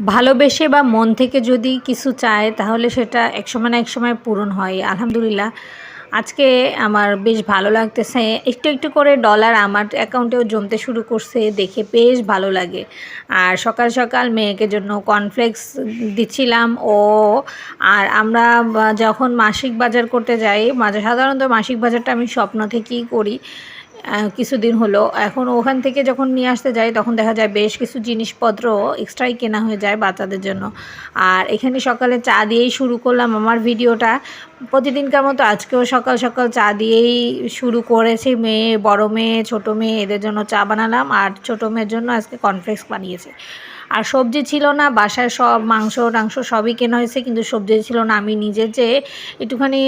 ভালোবেসে বা মন থেকে যদি কিছু চায়, তাহলে সেটা একসময় না একসময় পূরণ হয়। আলহামদুলিল্লাহ, আজকে আমার বেশ ভালো লাগতেছে। একটু একটু করে ডলার আমার অ্যাকাউন্টেও জমতে শুরু করছে, দেখে বেশ ভালো লাগে। আর সকাল সকাল মেয়েকে জন্য কর্নফ্লেক্স দিচ্ছিলাম। ও, আর আমরা যখন মাসিক বাজার করতে যাই সাধারণত মাসিক বাজারটা আমি স্বপ্ন থেকেই করি। কিছুদিন হলো। এখন ওখান থেকে যখন নিয়ে আসতে যাই, তখন দেখা যায় বেশ কিছু জিনিসপত্র এক্সট্রাই কেনা হয়ে যায় বাচ্চাদের জন্য। আর এখানে সকালে চা দিয়েই শুরু করলাম আমার ভিডিওটা। প্রতিদিনকার মতো আজকেও সকাল সকাল চা দিয়েই শুরু করেছি মেয়ে, বড় মেয়ে, ছোটো মেয়ে, এদের জন্য চা বানালাম। আর ছোটো মেয়ের জন্য আজকে কনফ্লেক্স বানিয়েছি। আর সবজি ছিল না, বাসায় সব মাংস, টাংস সবই কেনা হয়েছে, কিন্তু সবজি ছিল না। আমি নিজে যে একটুখানি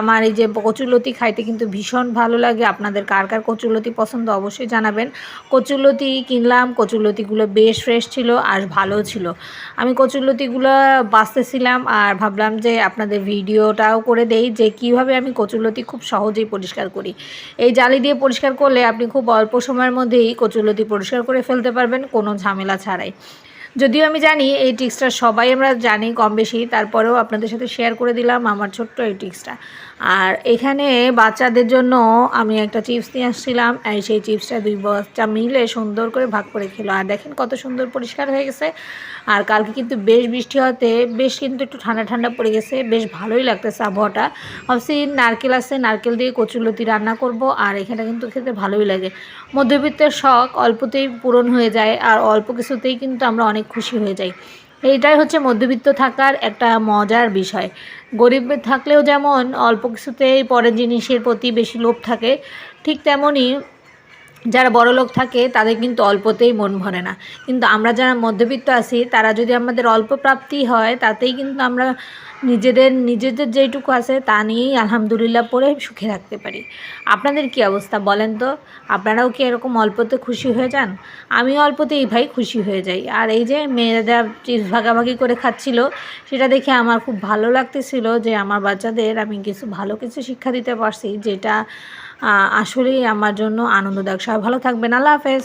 আমার এই যে কচুলতি খাইতে কিন্তু ভীষণ ভালো লাগে। আপনাদের কার কার কচুলতি পছন্দ অবশ্যই জানাবেন। কচুলতি কিনলাম কচুলতিগুলো বেশ ফ্রেশ ছিল আর ভালো ছিল। আমি কচুলতিগুলো বাঁচতেছিলাম আর ভাবলাম যে আপনাদের ভিডিওটাও করে দেই যে কীভাবে আমি কচুলতি খুব সহজেই পরিষ্কার করি। এই জালি দিয়ে পরিষ্কার করলে আপনি খুব অল্প সময়ের মধ্যেই কচুলতি পরিষ্কার করে ফেলতে পারবেন, কোনো ঝামেলা ছাড়াই। যদিও আমি জানি এই টিক্সটা সবাই আমরা জানি কম বেশি তারপরেও আপনাদের সাথে শেয়ার করে দিলাম আমার ছোট্ট এই টিক্সটা। আর এখানে বাচ্চাদের জন্য আমি একটা চিপস নিয়ে আসছিলাম, আর সেই চিপসটা দুই বাচ্চা মিলে সুন্দর করে ভাগ করে খেলো। আর দেখেন কত সুন্দর পরিষ্কার হয়ে গেছে। আর কালকে কিন্তু বেশ বৃষ্টি হতে বেশ কিন্তু একটু ঠান্ডা ঠান্ডা পড়ে গেছে, বেশ ভালোই লাগতেছে আবহাওয়াটা। ভাবছি নারকেল আছে, নারকেল দিয়ে কচুলতি রান্না করব, আর এখানে কিন্তু খেতে ভালোই লাগে। মধ্যবিত্তের শখ অল্পতেই পূরণ হয়ে যায়, আর অল্প কিছুতেই কিন্তু আমরা অনেক খুশি হয়ে যাই। এইটাই হচ্ছে মধ্যবিত্ত থাকার একটা মজার বিষয়। গরিব থাকলেও যেমন অল্প কিছুতেই পরের জিনিসের প্রতি বেশি লোভ থাকে, ঠিক তেমনই যারা বড় লোক থাকে, তাদের কিন্তু অল্পতেই মন ভরে না। কিন্তু আমরা যারা মধ্যবিত্ত আছি, তারা যদি আমাদের অল্প প্রাপ্তি হয়, তাতেই কিন্তু আমরা নিজেদের নিজেদের যেইটুকু আছে, তা নিয়েই আলহামদুলিল্লাহ পরে সুখে থাকতে পারি। আপনাদের কি অবস্থা বলেন তো? আপনারাও কি এরকম অল্পতে খুশি হয়ে যান? আমি অল্পতেই ভাই খুশি হয়ে যাই। আর এই যে মেয়েরা চিপস ভাগাভাগি করে খাচ্ছিল, সেটা দেখে আমার খুব ভালো লাগতেছিল যে, আমার বাচ্চাদের আমি কিছু ভালো কিছু শিক্ষা দিতে পারছি, যেটা আসলেই আমার জন্য আনন্দদায়ক। সবাই ভালো থাকবেন। আল্লাহ হাফেজ।